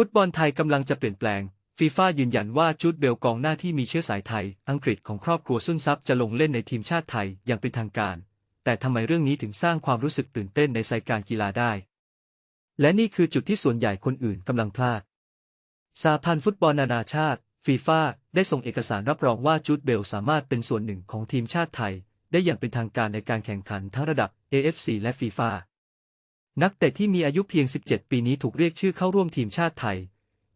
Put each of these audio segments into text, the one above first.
ฟุตบอลไทยกำลังจะเปลี่ยนแปลง ฟีฟ่ายืนยันว่าจูดเบลกองหน้าที่มีเชื้อสายไทย อังกฤษของครอบครัวซุนซับจะลงเล่นในทีมชาติไทยอย่างเป็นทางการ แต่ทำไมเรื่องนี้ถึงสร้างความรู้สึกตื่นเต้นในสายการกีฬาได้ และนี่คือจุดที่ส่วนใหญ่คนอื่นกำลังพลาดสาพันธ์ฟุตบอลนานาชาติ ฟีฟ่าได้ส่งเอกสารรับรองว่าจูดเบลสามารถเป็นส่วนหนึ่งของทีมชาติไทย ได้อย่างเป็นทางการในการแข่งขันทั้งระดับ AFC และฟีฟ่า นักเตะที่มีอายุเพียง 17 ปีนี้ถูกเรียกชื่อเข้าร่วมทีมชาติไทย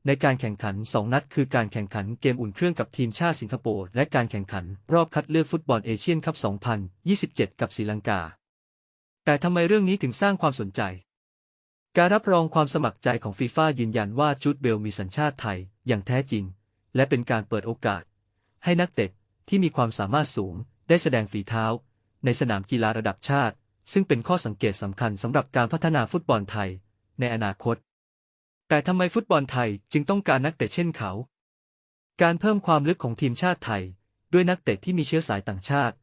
ในการแข่งขัน 2 นัดคือการแข่งขันเกมอุ่นเครื่องกับทีมชาติสิงคโปร์และการแข่งขันรอบคัดเลือกฟุตบอลเอเชียนคัพ 2027 กับศรีลังกา แต่ทำไมเรื่องนี้ถึงสร้างความสนใจ การรับรองความสมัครใจของฟีฟ่ายืนยันว่าจูดเบลมีสัญชาติไทยอย่างแท้จริง และเป็นการเปิดโอกาส ให้นักเตะที่มีความสามารถสูงได้แสดงฝีเท้า ในสนามกีฬาระดับชาติ ซึ่งเป็นข้อสังเกตสำคัญสำหรับการพัฒนาฟุตบอลไทย ในอนาคต แต่ทำไมฟุตบอลไทยจึงต้องการนักเตะเช่นเขา การเพิ่มความลึกของทีมชาติไทย ด้วยนักเตะที่มีเชื้อสายต่างชาติ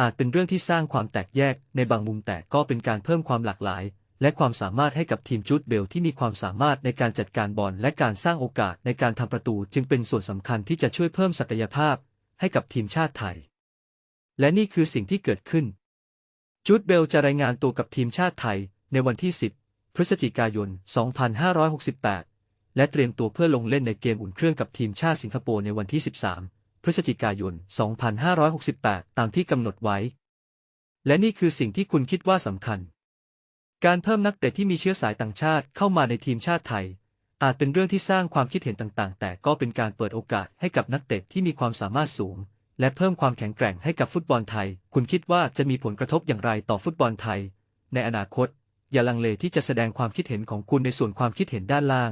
อาจเป็นเรื่องที่สร้างความแตกแยกในบางมุมแต่ก็เป็นการเพิ่มความหลากหลาย และความสามารถให้กับทีมจูดเบลที่มีความสามารถในการจัดการบอลและการสร้างโอกาสในการทำประตู จึงเป็นส่วนสำคัญที่จะช่วยเพิ่มศักยภาพ ให้กับทีมชาติไทย และนี่คือสิ่งที่เกิดขึ้น จูดเบลจะรายงานตัวกับทีมชาติไทยในวันที่ 10 พฤศจิกายน 2568 และเตรียมตัวเพื่อลงเล่นในเกมอุ่นเครื่องกับทีมชาติสิงคโปร์ในวันที่ 13 พฤศจิกายน 2568 ตามที่กำหนดไว้ และนี่คือสิ่งที่คุณคิดว่าสำคัญ การเพิ่มนักเตะที่มีเชื้อสายต่างชาติเข้ามาในทีมชาติไทย อาจเป็นเรื่องที่สร้างความคิดเห็นต่างๆ แต่ก็เป็นการเปิดโอกาสให้กับนักเตะที่มีความสามารถสูง และเพิ่มความแข็งแกร่งให้กับฟุตบอลไทย คุณคิดว่าจะมีผลกระทบอย่างไรต่อฟุตบอลไทย ในอนาคต อย่าลังเลที่จะแสดงความคิดเห็นของคุณในส่วนความคิดเห็นด้านล่าง